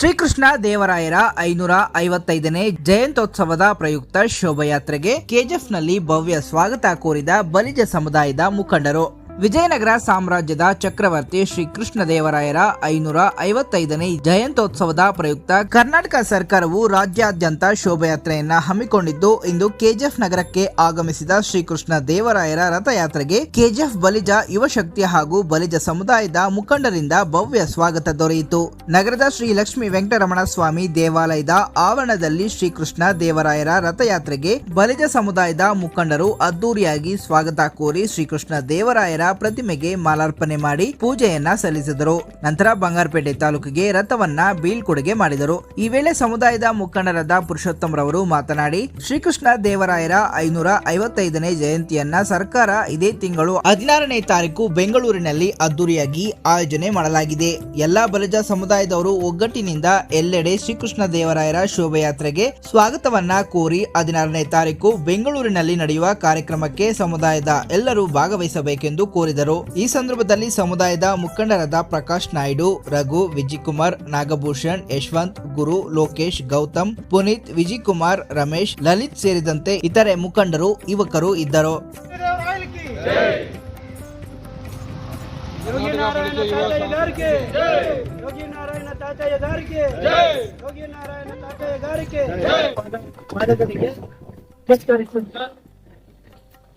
ಶ್ರೀಕೃಷ್ಣ ದೇವರಾಯರ ಐನೂರ ಐವತ್ತೈದನೇ ಜಯಂತ್ಯೋತ್ಸವದ ಪ್ರಯುಕ್ತ ಶೋಭಯಾತ್ರೆಗೆ ಕೆಜಿಎಫ್ನಲ್ಲಿ ಭವ್ಯ ಸ್ವಾಗತ ಕೋರಿದ ಬಲಿಜ ಸಮುದಾಯದ ಮುಖಂಡರು. ವಿಜಯನಗರ ಸಾಮ್ರಾಜ್ಯದ ಚಕ್ರವರ್ತಿ ಶ್ರೀ ಕೃಷ್ಣ ದೇವರಾಯರ ಐನೂರ ಐವತ್ತೈದನೇ ಜಯಂತ್ಯೋತ್ಸವದ ಪ್ರಯುಕ್ತ ಕರ್ನಾಟಕ ಸರ್ಕಾರವು ರಾಜ್ಯಾದ್ಯಂತ ಶೋಭಾಯಾತ್ರೆಯನ್ನ ಹಮ್ಮಿಕೊಂಡಿದ್ದು, ಇಂದು ಕೆಜಿಎಫ್ ನಗರಕ್ಕೆ ಆಗಮಿಸಿದ ಶ್ರೀಕೃಷ್ಣ ದೇವರಾಯರ ರಥಯಾತ್ರೆಗೆ ಕೆಜಿಎಫ್ ಬಲಿಜ ಯುವಶಕ್ತಿ ಹಾಗೂ ಬಲಿಜ ಸಮುದಾಯದ ಮುಖಂಡರಿಂದ ಭವ್ಯ ಸ್ವಾಗತ ದೊರೆಯಿತು. ನಗರದ ಶ್ರೀ ಲಕ್ಷ್ಮೀ ವೆಂಕಟರಮಣ ಸ್ವಾಮಿ ದೇವಾಲಯದ ಆವರಣದಲ್ಲಿ ಶ್ರೀಕೃಷ್ಣ ದೇವರಾಯರ ರಥಯಾತ್ರೆಗೆ ಬಲಿಜ ಸಮುದಾಯದ ಮುಖಂಡರು ಅದ್ದೂರಿಯಾಗಿ ಸ್ವಾಗತ ಕೋರಿ ಶ್ರೀಕೃಷ್ಣ ದೇವರಾಯರ ಪ್ರತಿಮೆಗೆ ಮಾಲಾರ್ಪಣೆ ಮಾಡಿ ಪೂಜೆಯನ್ನ ಸಲ್ಲಿಸಿದರು. ನಂತರ ಬಂಗಾರಪೇಟೆ ತಾಲೂಕಿಗೆ ರಥವನ್ನ ಬೀಳ್ಕೊಡುಗೆ ಮಾಡಿದರು. ಈ ವೇಳೆ ಸಮುದಾಯದ ಮುಖಂಡರಾದ ಪುರುಷೋತ್ತಮ್ ರವರು ಮಾತನಾಡಿ, ಶ್ರೀಕೃಷ್ಣ ದೇವರಾಯರ ಐನೂರ ಐವತ್ತೈದನೇ ಜಯಂತಿಯನ್ನ ಸರ್ಕಾರ ಇದೇ ತಿಂಗಳು ಹದಿನಾರನೇ ತಾರೀಕು ಬೆಂಗಳೂರಿನಲ್ಲಿ ಅದ್ದೂರಿಯಾಗಿ ಆಯೋಜನೆ ಮಾಡಲಾಗಿದೆ. ಎಲ್ಲಾ ಬಲಜ ಸಮುದಾಯದವರು ಒಗ್ಗಟ್ಟಿನಿಂದ ಎಲ್ಲೆಡೆ ಶ್ರೀಕೃಷ್ಣ ದೇವರಾಯರ ಶೋಭಯಾತ್ರೆಗೆ ಸ್ವಾಗತವನ್ನ ಕೋರಿ ಹದಿನಾರನೇ ತಾರೀಕು ಬೆಂಗಳೂರಿನಲ್ಲಿ ನಡೆಯುವ ಕಾರ್ಯಕ್ರಮಕ್ಕೆ ಸಮುದಾಯದ ಎಲ್ಲರೂ ಭಾಗವಹಿಸಬೇಕೆಂದು ಕೋರಿದರು. ಈ ಸಂದರ್ಭದಲ್ಲಿ ಸಮುದಾಯದ ಮುಖಂಡರಾದ ಪ್ರಕಾಶ್ ನಾಯ್ಡು ರಘು ವಿಜಯಕುಮಾರ್ ನಾಗಭೂಷಣ್ ಯಶವಂತ್ ಗುರು ಲೋಕೇಶ್ ಗೌತಮ್ ಪುನೀತ್ ವಿಜಯಕುಮಾರ್ ರಮೇಶ್ ಲಲಿತ್ ಸೇರಿದಂತೆ ಇತರೆ ಮುಖಂಡರು ಯುವಕರು ಇದ್ದರು.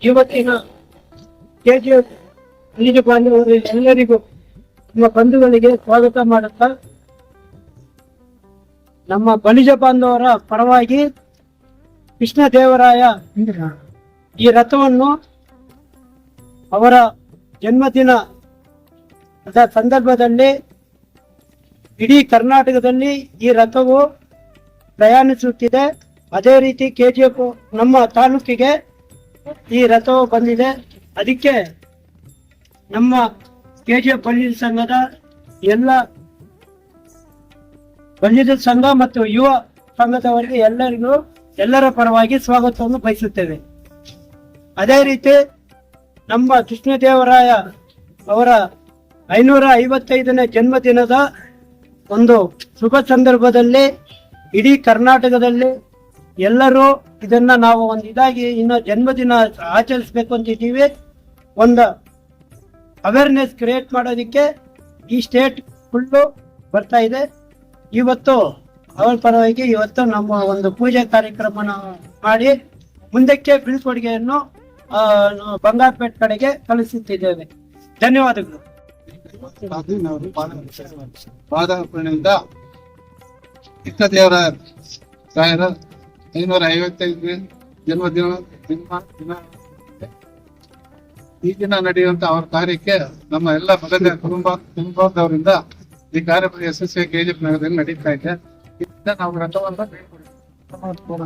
ಯೋಗಿ ಕೆಜಿಎಫ್ ನಿಜ ಬಾಂಧವರು ಎಲ್ಲರಿಗೂ ನಮ್ಮ ಬಂಧುಗಳಿಗೆ ಸ್ವಾಗತ ಮಾಡುತ್ತಾ, ನಮ್ಮ ಬಲಿಜ ಬಾಂಧವರ ಪರವಾಗಿ ಕೃಷ್ಣ ದೇವರಾಯ ಈ ರಥವನ್ನು ಅವರ ಜನ್ಮದಿನ ಸಂದರ್ಭದಲ್ಲಿ ಇಡೀ ಕರ್ನಾಟಕದಲ್ಲಿ ಈ ರಥವು ಪ್ರಯಾಣಿಸುತ್ತಿದೆ. ಅದೇ ರೀತಿ ಕೆಜಿಎಫ್ ನಮ್ಮ ತಾಲೂಕಿಗೆ ಈ ರಥವು ಬಂದಿದೆ. ಅದಕ್ಕೆ ನಮ್ಮ ಕೆಜಿಎಫ್ ಪಂಡಿತ ಸಂಘದ ಎಲ್ಲ ಪಂಡಿತ ಸಂಘ ಮತ್ತು ಯುವ ಸಂಘದವರಿಗೆ ಎಲ್ಲರಿಗೂ ಎಲ್ಲರ ಪರವಾಗಿ ಸ್ವಾಗತವನ್ನು ಬಯಸುತ್ತೇವೆ. ಅದೇ ರೀತಿ ನಮ್ಮ ಕೃಷ್ಣದೇವರಾಯ ಅವರ ಐನೂರ ಐವತ್ತೈದನೇ ಜನ್ಮದಿನದ ಒಂದು ಶುಭ ಸಂದರ್ಭದಲ್ಲಿ ಇಡೀ ಕರ್ನಾಟಕದಲ್ಲಿ ಎಲ್ಲರೂ ಇದನ್ನ ನಾವು ಒಂದು ಇದಾಗಿ ಇನ್ನು ಜನ್ಮದಿನ ಆಚರಿಸ್ಬೇಕು ಅಂತಿದ್ದೀವಿ ಒಂದು ಅವೇರ್ನೆಸ್ ಕ್ರಿಯೇಟ್ ಮಾಡೋದಕ್ಕೆ ಈ ಸ್ಟೇಟ್ ಫುಲ್ಲು ಬರ್ತಾ ಇದೆ. ಇವತ್ತು ಅವರ ಪರವಾಗಿ ಇವತ್ತು ನಮ್ಮ ಒಂದು ಪೂಜೆ ಕಾರ್ಯಕ್ರಮನ ಮಾಡಿ ಮುಂದಕ್ಕೆ ಬೀಳ್ಕೊಡುಗೆಯನ್ನು ಬಂಗಾರಪೇಟ್ ಕಡೆಗೆ ಕಳಿಸುತ್ತಿದ್ದೇವೆ. ಧನ್ಯವಾದಗಳು. ಪಾದಾರ್ಪಣೆಯಿಂದ ಸಾವಿರ ಐನೂರ ಐವತ್ತೈದು ಜನ್ಮದಿನ, ದಿನ ದಿನ. ಈ ದಿನ ನಡೆಯುವಂತ ಅವರ ಕಾರ್ಯಕ್ಕೆ ನಮ್ಮ ಎಲ್ಲ ಮಗದ ಕುಟುಂಬ, ಕುಟುಂಬದವರಿಂದ ಈ ಕಾರ್ಯಕ್ರಮ ಯಶಸ್ವಿ ಕೆಜಿಎಫ್ ನಗರದಲ್ಲಿ ನಡೀತಾ ಇದೆ ಇದನ್ನ ನಾವು ರಥವನ್ನು ಬೀಳ್ಕೊಡುತ್ತೇವೆ.